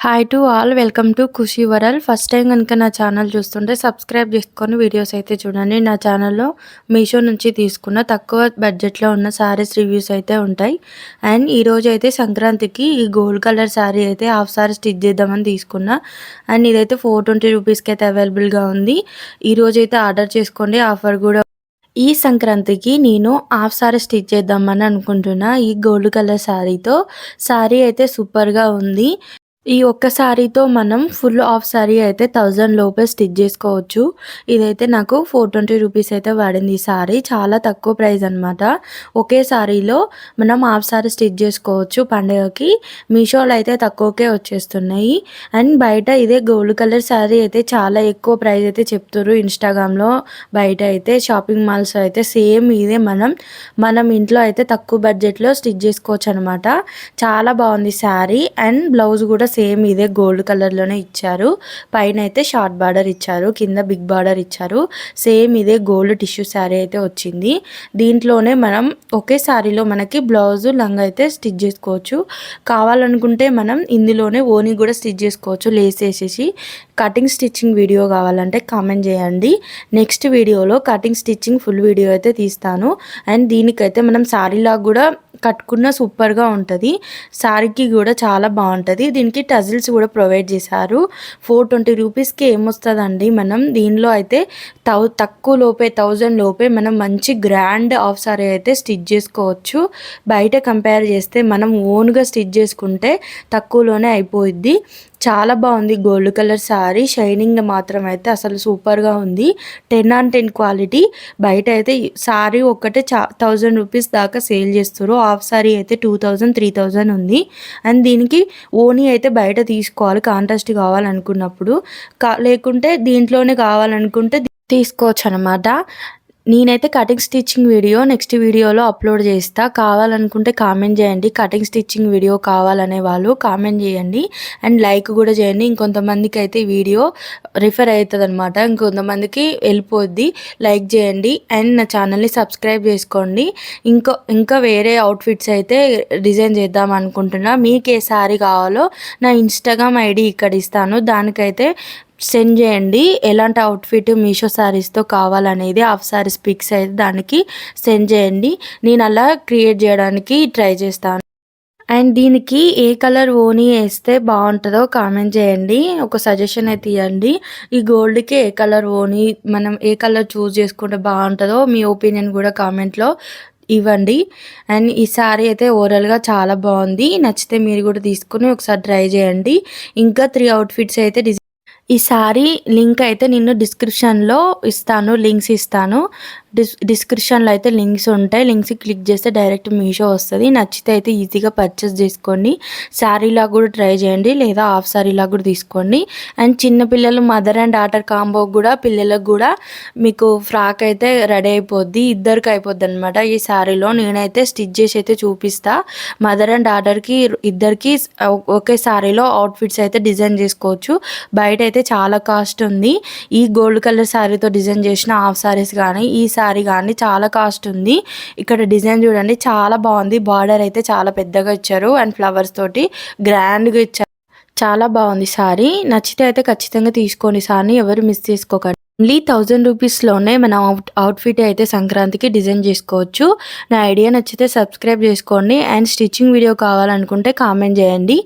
Hi to all welcome to Khushi world first time కనుక నా channel చూస్తుంటే subscribe చేసుకొని వీడియోస్ అయితే చూడండి. నా ఛానల్లో మీషో నుంచి తీసుకున్న తక్కువ బడ్జెట్లో ఉన్న శారీస్ రివ్యూస్ అయితే ఉంటాయి. అండ్ ఈరోజు అయితే సంక్రాంతికి ఈ గోల్డ్ కలర్ శారీ అయితే హాఫ్ శారీ స్టిచ్ చేద్దామని తీసుకున్నా. అండ్ ఇదైతే ఫోర్ ట్వంటీ రూపీస్కి అయితే అవైలబుల్గా ఉంది. ఈరోజు అయితే ఆర్డర్ చేసుకోండి. ఆఫర్ కూడా ఈ సంక్రాంతికి నేను హాఫ్ సారీ స్టిచ్ చేద్దామని అనుకుంటున్నా ఈ గోల్డ్ కలర్ శారీతో శారీ అయితే సూపర్గా ఉంది. ఈ ఒక్క శారీతో మనం ఫుల్ ఆఫ్ శారీ అయితే థౌజండ్ లోపే స్టిచ్ చేసుకోవచ్చు. ఇదైతే నాకు ఫోర్ ట్వంటీ రూపీస్ అయితే పడింది ఈ శారీ చాలా తక్కువ ప్రైస్ అనమాట ఒకే శారీలో మనం హాఫ్ శారీ స్టిచ్ చేసుకోవచ్చు పండుగకి. మీషోలో అయితే తక్కువకే వచ్చేస్తున్నాయి. అండ్ బయట ఇదే గోల్డ్ కలర్ శారీ అయితే చాలా ఎక్కువ ప్రైస్ అయితే చెప్తారు ఇన్స్టాగ్రామ్లో. బయట అయితే షాపింగ్ మాల్స్ అయితే సేమ్ ఇదే మనం మనం ఇంట్లో అయితే తక్కువ బడ్జెట్లో స్టిచ్ చేసుకోవచ్చు అనమాట చాలా బాగుంది శారీ అండ్ బ్లౌజ్ కూడా సేమ్ ఇదే గోల్డ్ కలర్లోనే ఇచ్చారు. పైన అయితే షార్ట్ బార్డర్ ఇచ్చారు కింద బిగ్ బార్డర్ ఇచ్చారు. సేమ్ ఇదే గోల్డ్ టిష్యూ శారీ అయితే వచ్చింది. దీంట్లోనే మనం ఒకే శారీలో మనకి బ్లౌజ్ లంగ్ అయితే స్టిచ్ చేసుకోవచ్చు. కావాలనుకుంటే మనం ఇందులోనే ఓని కూడా స్టిచ్ చేసుకోవచ్చు లేస్ వేసేసి. కటింగ్ స్టిచ్చింగ్ వీడియో కావాలంటే కామెంట్ చేయండి. నెక్స్ట్ వీడియోలో కటింగ్ స్టిచ్చింగ్ ఫుల్ వీడియో అయితే తీస్తాను. అండ్ దీనికైతే మనం శారీలాగా కూడా కట్టుకున్న సూపర్గా ఉంటుంది. శారీకి కూడా చాలా బాగుంటుంది. దీనికి టజిల్స్ కూడా ప్రొవైడ్ చేశారు. ఫోర్ ట్వంటీ రూపీస్కి ఏమొస్తుందండి మనం? దీనిలో అయితే తౌ తక్కువ లోపే థౌజండ్ లోపే మనం మంచి గ్రాండ్ ఆఫ్ సారీ అయితే స్టిచ్ చేసుకోవచ్చు. బయట కంపేర్ చేస్తే మనం ఓన్గా స్టిచ్ చేసుకుంటే తక్కువలోనే అయిపోయిద్ది. చాలా బాగుంది. గోల్డ్ కలర్ శారీ షైనింగ్ మాత్రం అయితే అసలు సూపర్గా ఉంది. Ten on ten quality. బయట అయితే శారీ ఒక్కటే చా థౌజండ్ రూపీస్ దాకా సేల్ చేస్తారు హాఫ్ శారీ అయితే టూ థౌజండ్ త్రీ థౌజండ్ ఉంది. అండ్ దీనికి ఓనీ అయితే బయట తీసుకోవాలి. కాంట్రాస్ట్ కావాలనుకున్నప్పుడు. కా లేకుంటే దీంట్లోనే కావాలనుకుంటే తీసుకోవచ్చు అనమాట నేనైతే కటింగ్ స్టిచ్చింగ్ వీడియో నెక్స్ట్ వీడియోలో అప్లోడ్ చేస్తా. కావాలనుకుంటే కామెంట్ చేయండి. కటింగ్ స్టిచ్చింగ్ వీడియో కావాలనే వాళ్ళు కామెంట్ చేయండి. అండ్ లైక్ కూడా చేయండి. ఇంకొంతమందికి అయితే వీడియో రిఫర్ అవుతుంది అనమాట ఇంకొంతమందికి వెళ్ళిపోద్ది. లైక్ చేయండి. అండ్ నా ఛానల్ని సబ్స్క్రైబ్ చేసుకోండి. ఇంకో ఇంకా వేరే అవుట్ఫిట్స్ అయితే డిజైన్ చేద్దాం అనుకుంటున్నా. మీకు ఏ సారీ కావాలో నా ఇన్స్టాగ్రామ్ ఐడి ఇక్కడ ఇస్తాను. దానికైతే సెండ్ చేయండి. ఎలాంటి అవుట్ఫిట్ మీషో శారీస్తో కావాలనేది హాఫ్ శారీస్ పిక్స్ అయితే దానికి సెండ్ చేయండి. నేను అలా క్రియేట్ చేయడానికి ట్రై చేస్తాను. అండ్ దీనికి ఏ కలర్ ఓనీ వేస్తే బాగుంటుందో కామెంట్ చేయండి. ఒక సజెషన్ అయితే ఇవ్వండి. ఈ గోల్డ్కి ఏ కలర్ ఓనీ మనం ఏ కలర్ చూస్ చేసుకుంటే బాగుంటుందో మీ ఒపీనియన్ కూడా కామెంట్లో ఇవ్వండి. అండ్ ఈ శారీ అయితే ఓవరాల్గా చాలా బాగుంది. నచ్చితే మీరు కూడా తీసుకుని ఒకసారి ట్రై చేయండి. ఇంకా త్రీ అవుట్ఫిట్స్ అయితే డిజైన్ ఈ సారీ లింక్ అయితే నేను డిస్క్రిప్షన్లో ఇస్తాను లింక్స్ ఇస్తాను. డిస్ డిస్క్రిప్షన్లో అయితే లింక్స్ ఉంటాయి. లింక్స్ క్లిక్ చేస్తే డైరెక్ట్ మీషో వస్తుంది. నచ్చితే అయితే ఈజీగా పర్చేస్ చేసుకోండి. శారీలా కూడా ట్రై చేయండి. లేదా హాఫ్ శారీలా కూడా తీసుకోండి. అండ్ చిన్నపిల్లలు మదర్ అండ్ డాటర్ కాంబో కూడా పిల్లలకు కూడా మీకు ఫ్రాక్ అయితే రెడీ అయిపోద్ది. ఇద్దరికి అయిపోద్ది అనమాట ఈ శారీలో. నేనైతే స్టిచ్ చేసి అయితే చూపిస్తా. మదర్ అండ్ డాటర్కి ఇద్దరికి ఒకే శారీలో అవుట్ఫిట్స్ అయితే డిజైన్ చేసుకోవచ్చు. బయట అయితే చాలా కాస్ట్ ఉంది. ఈ గోల్డ్ కలర్ శారీతో డిజైన్ చేసిన హాఫ్ శారీస్ కానీ ఈ శారీ కానీ చాలా కాస్ట్ ఉంది. ఇక్కడ డిజైన్ చూడండి చాలా బాగుంది. బార్డర్ అయితే చాలా పెద్దగా ఇచ్చారు అండ్ ఫ్లవర్స్ తోటి గ్రాండ్గా ఇచ్చారు. చాలా బాగుంది సారీ నచ్చితే అయితే ఖచ్చితంగా తీసుకోండి శారీ. ఎవరు మిస్ చేసుకోకండి. ఓన్లీ థౌజండ్ రూపీస్లోనే మన అవుట్ అవుట్ఫిట్ అయితే సంక్రాంతికి డిజైన్ చేసుకోవచ్చు. నా ఐడియా నచ్చితే సబ్స్క్రైబ్ చేసుకోండి. అండ్ స్టిచ్చింగ్ వీడియో కావాలనుకుంటే కామెంట్ చేయండి.